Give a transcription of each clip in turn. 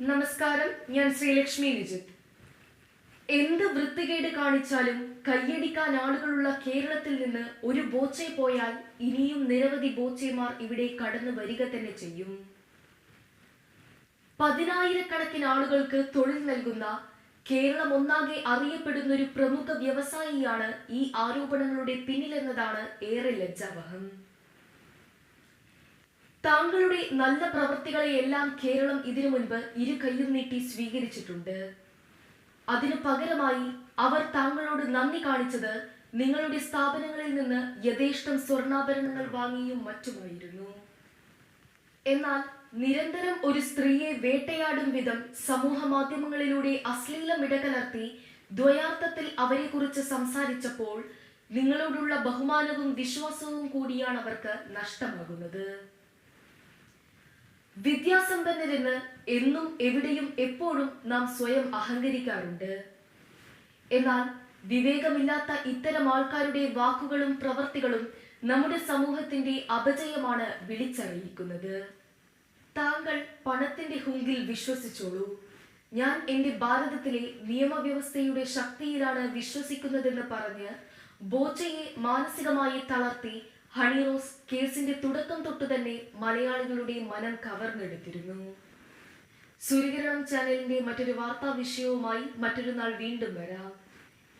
നമസ്കാരം ഞാൻ ശ്രീലക്ഷ്മി വിജിത്. എന്ത് വൃത്തികേട് കാണിച്ചാലും കയ്യടിക്കാൻ ആളുകളുള്ള കേരളത്തിൽ നിന്ന് ഒരു ബോച്ചെ പോയാൽ ഇനിയും നിരവധി ബോച്ചെമാർ ഇവിടെ കടന്നു വരിക തന്നെ ചെയ്യും. പതിനായിരക്കണക്കിന് ആളുകൾക്ക് തൊഴിൽ നൽകുന്ന കേരളം ഒന്നാകെ അറിയപ്പെടുന്ന ഒരു പ്രമുഖ വ്യവസായിയാണ് ഈ ആരോപണങ്ങളുടെ പിന്നിലെന്നതാണ് ഏറെ ലജ്ജാവഹം. താങ്കളുടെ നല്ല പ്രവൃത്തികളെയെല്ലാം കേരളം ഇതിനു മുൻപ് ഇരു കൈയും നീട്ടി സ്വീകരിച്ചിട്ടുണ്ട്. അതിനു പകരമായി അവർ താങ്കളോട് നന്ദി കാണിച്ചത് നിങ്ങളുടെ സ്ഥാപനങ്ങളിൽ നിന്ന് യഥേഷ്ടം സ്വർണാഭരണങ്ങൾ വാങ്ങിയും മറ്റുമായിരുന്നു. എന്നാൽ നിരന്തരം ഒരു സ്ത്രീയെ വേട്ടയാടും വിധം സമൂഹ മാധ്യമങ്ങളിലൂടെ അശ്ലീലം ഇടകലർത്തി ദ്വയാർത്ഥത്തിൽ അവരെക്കുറിച്ച് സംസാരിച്ചപ്പോൾ നിങ്ങളോടുള്ള ബഹുമാനവും വിശ്വാസവും കൂടിയാണ് അവർക്ക് നഷ്ടമാകുന്നത്. വിദ്യാസമ്പന്നരെന്ന് എന്നും എവിടെയും എപ്പോഴും നാം സ്വയം അഹങ്കരിക്കാറുണ്ട്. എന്നാൽ വിവേകമില്ലാത്ത ഇത്തരം ആൾക്കാരുടെ വാക്കുകളും പ്രവർത്തികളും നമ്മുടെ സമൂഹത്തിന്റെ അപജയമാണ് വിളിച്ചറിയിക്കുന്നത്. താങ്കൾ പണത്തിന്റെ ഹുങ്കിൽ വിശ്വസിച്ചോളൂ. ഞാൻ എന്റെ ഭാരതത്തിലെ നിയമവ്യവസ്ഥയുടെ ശക്തിയിലാണ് വിശ്വസിക്കുന്നതെന്ന് പറഞ്ഞ് ബോച്ചയെ മാനസികമായി തളർത്തി ഹണിറോസ് കേസിന്റെ തുടക്കം തൊട്ട് തന്നെ മലയാളികളുടെ മനം കവർന്നെടുത്തിരുന്നു. സൂര്യകിരണം ചാനലിന്റെ മറ്റൊരു വാർത്താ വിഷയവുമായി മറ്റൊരു നാൾ വീണ്ടും വരാം.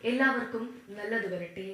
എല്ലാവർക്കും നല്ലത് വരട്ടെ.